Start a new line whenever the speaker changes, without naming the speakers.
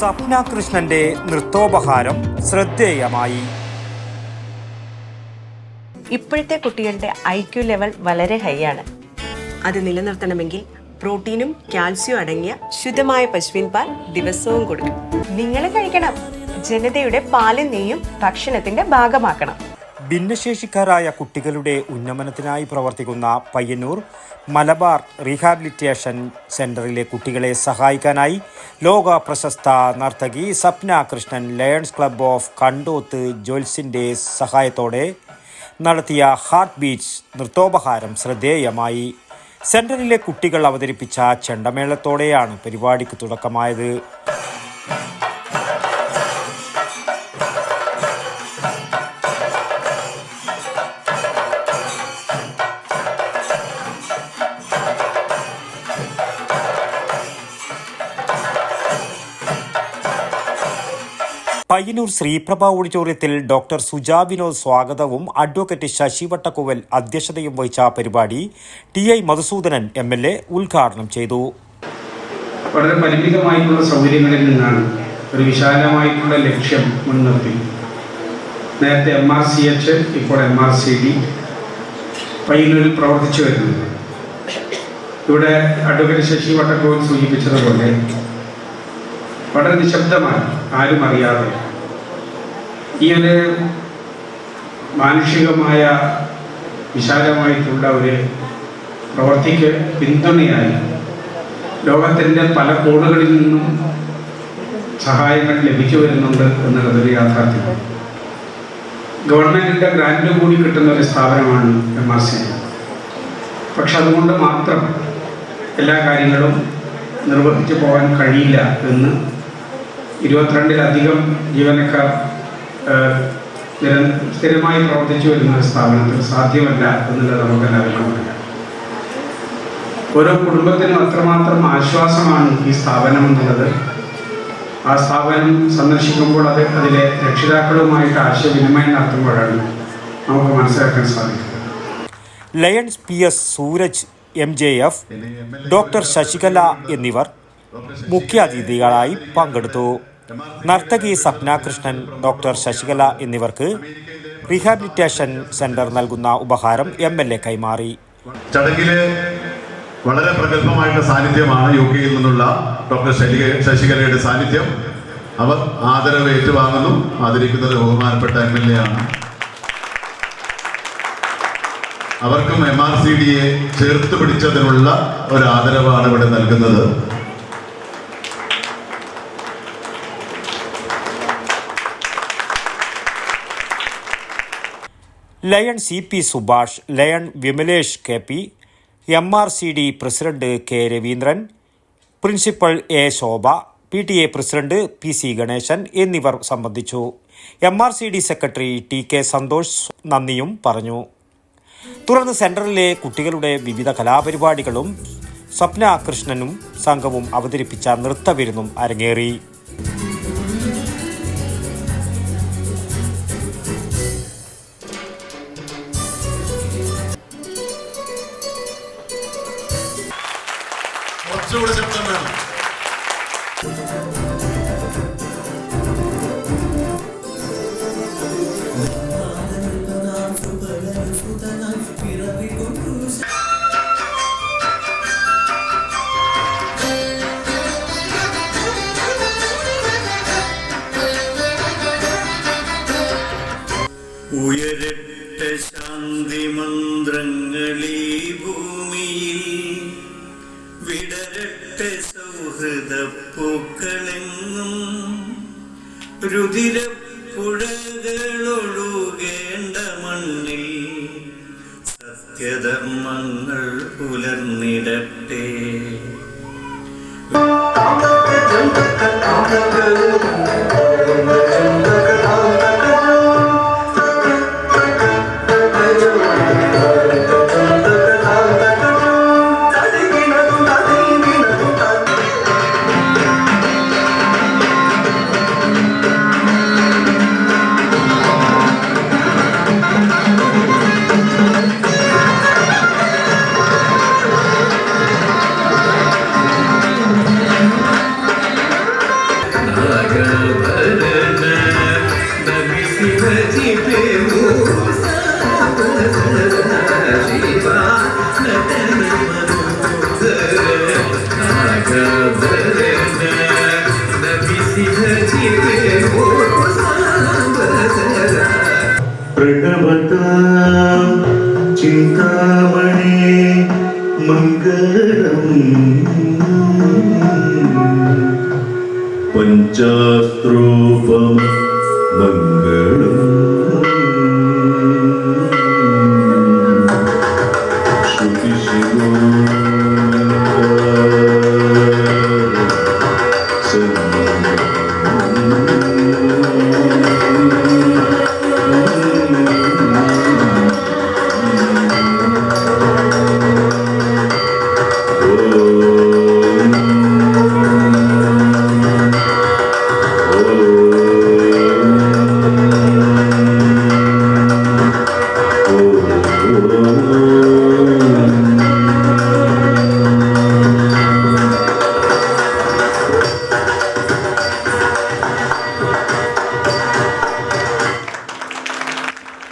സപ്ന കൃഷ്ണന്റെ നൃത്തോപഹാരം ശ്രദ്ധേയമായി.
ഇപ്പോഴത്തെ കുട്ടികളുടെ ഐ ക്യു ലെവൽ വളരെ ഹൈ ആണ്. അത് നിലനിർത്തണമെങ്കിൽ പ്രോട്ടീനും കാൽസ്യവും അടങ്ങിയ ശുദ്ധമായ പശുവിൻ പാൽ ദിവസവും കൊടുക്കും നിങ്ങൾ കഴിക്കണം. ജനതയുടെ പാലും നെയ്യും ഭക്ഷണത്തിന്റെ ഭാഗമാക്കണം.
ഭിന്നശേഷിക്കാരായ കുട്ടികളുടെ ഉന്നമനത്തിനായി പ്രവർത്തിക്കുന്ന പയ്യന്നൂർ മലബാർ റീഹാബിലിറ്റേഷൻ സെന്ററിലെ കുട്ടികളെ സഹായിക്കാനായി ലോക പ്രശസ്ത നർത്തകി Sapna Krishnan Lions Club of Kandoth ജോൽസിന്റെ സഹായത്തോടെ നടത്തിയ ഹാർട്ട് ബീറ്റ്സ് നൃത്തോപഹാരം ശ്രദ്ധേയമായി. സെന്ററിലെ കുട്ടികൾ അവതരിപ്പിച്ച ചെണ്ടമേളത്തോടെയാണ് പരിപാടിക്ക് തുടക്കമായത്. പയ്യന്നൂർ ശ്രീപ്രഭ ഓഡിറ്റോറിയത്തിൽ ഡോക്ടർ സുജാ വിനോദ് സ്വാഗതവും അഡ്വക്കേറ്റ് ശശി വട്ടക്കുവൽ അധ്യക്ഷതയും വഹിച്ച പരിപാടി T I Madhusoodanan M L A ഉദ്ഘാടനം ചെയ്തു.
വളരെ പരിമിതമായിട്ടുള്ള സൗകര്യങ്ങളിൽ നിന്നാണ് ഒരു വിശാലമായിട്ടുള്ള ലക്ഷ്യം മുൻനിർത്തി. നേരത്തെ എം ആർ സി എച്ച് ഇപ്പോൾ എം ആർ സി ഡി പയ്യന്നൂരിൽ പ്രവർത്തിച്ചു വരുന്നത് ഇവിടെ അഡ്വക്കേറ്റ് ശശി വട്ടക്കോൽ സൂചിപ്പിച്ചതുപോലെ വളരെ നിശബ്ദമായി ആരും അറിയാതെ ഈ ഒരു മാനുഷികമായ വിശാലമായിട്ടുള്ള ഒരു പ്രവൃത്തിക്ക് പിന്തുണയായി ലോകത്തിന്റെ പല കോണുകളിൽ നിന്നും സഹായങ്ങൾ ലഭിച്ചു വരുന്നുണ്ട് എന്നുള്ളതൊരു യാഥാർത്ഥ്യം. ഗവൺമെന്റിന്റെ ഗ്രാൻഡ് കൂടി കിട്ടുന്ന ഒരു സ്ഥാപനമാണ് എം ആർ സി പക്ഷെ അതുകൊണ്ട് മാത്രം എല്ലാ കാര്യങ്ങളും നിർവഹിച്ചു പോകാൻ കഴിയില്ല എന്ന് ഇരുപത്തിരണ്ടിലധികം ജീവനക്കാർ സ്ഥിരമായി പ്രവർത്തിച്ചു വരുന്ന ഒരു സ്ഥാപനത്തിൽ സാധ്യമല്ല എന്നുള്ളത് നമുക്ക് എല്ലാവർക്കും അറിയാം. ഓരോ കുടുംബത്തിനും അത്രമാത്രം ആശ്വാസമാണ് ഈ സ്ഥാപനം എന്നുള്ളത്. ആ സ്ഥാപനം സന്ദർശിക്കുമ്പോൾ അത് അതിലെ രക്ഷിതാക്കളുമായിട്ട് ആശയവിനിമയം നടത്തുമ്പോഴാണ് നമുക്ക് മനസ്സിലാക്കാൻ സാധിക്കുന്നത്.
Lions P S Sooraj M J F doctor Sasikala എന്നിവർ മുഖ്യാതിഥികളായി പങ്കെടുത്തു. നർത്തകി സപ്ന കൃഷ്ണൻ ഡോക്ടർ ശശികല എന്നിവർക്ക് റീഹാബിലിറ്റേഷൻ സെന്റർ നൽകുന്ന ഉപഹാരം എം എൽ എ കൈമാറി.
ചടങ്ങിൽ വളരെ പ്രഗത്ഭമായിട്ടുള്ള സാന്നിധ്യമാണ് യു കെയിൽ നിന്നുള്ള ഡോക്ടർ ശശികലയുടെ സാന്നിധ്യം. അവർ ആദരവ് ഏറ്റുവാങ്ങുന്നു. ആദരിക്കുന്നത് ബഹുമാനപ്പെട്ട എം എൽ എ ആണ്. അവർക്കും എം ആർ സി ഡിയെ ചേർത്ത് പിടിച്ചതിനുള്ള ഒരു ആദരവാണ് ഇവിടെ നൽകുന്നത്.
Lion C P Subhash Lion Vimalesh K P M R C D president K Raveendran principal A Shobha P T A president P C Ganesan എന്നിവർ സംബന്ധിച്ചു. M R C D secretary T K Santhosh നന്ദിയും പറഞ്ഞു. തുടർന്ന് സെന്ററിലെ കുട്ടികളുടെ വിവിധ കലാപരിപാടികളും സ്വപ്ന കൃഷ്ണനും സംഘവും അവതരിപ്പിച്ച നൃത്തവിരുന്നും അരങ്ങേറി.
కూడా చెప్తున్నాను രുതിരപ്പുഴകളൊഴുകേണ്ട മണ്ണിൽ സത്യധർമ്മങ്ങൾ പുലർന്നിടട്ടെ ും.
Mangalam